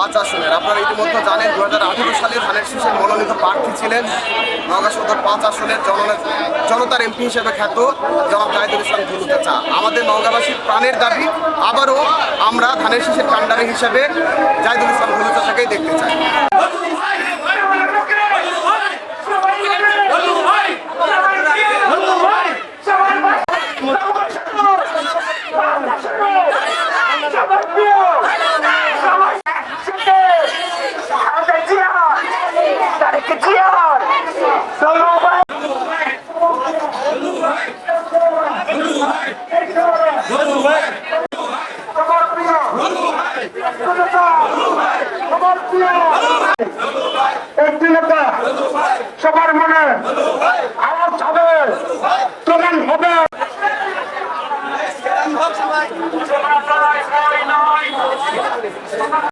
পাঁচ আসনের। আপনারা ইতিমধ্যে জানেন দু হাজার আঠেরো সালে ধানের শীষের মনোনীত প্রার্থী ছিলেন নগা সদর পাঁচ আসনের জন- জনতার এমপি হিসেবে খ্যাত জনাব জাহিদুল ইসলাম ধুলুতে চা আমাদের নওগাঁবাসীর প্রাণের দাবি, আবারও আমরা ধানের শীষের কাণ্ডারি হিসেবে জাহিদুল ইসলাম ধুলুতে থাকেই দেখতে চাই। একটি নেতা সবার মনে আওয়াজ হবে। প্রমাণ হবে।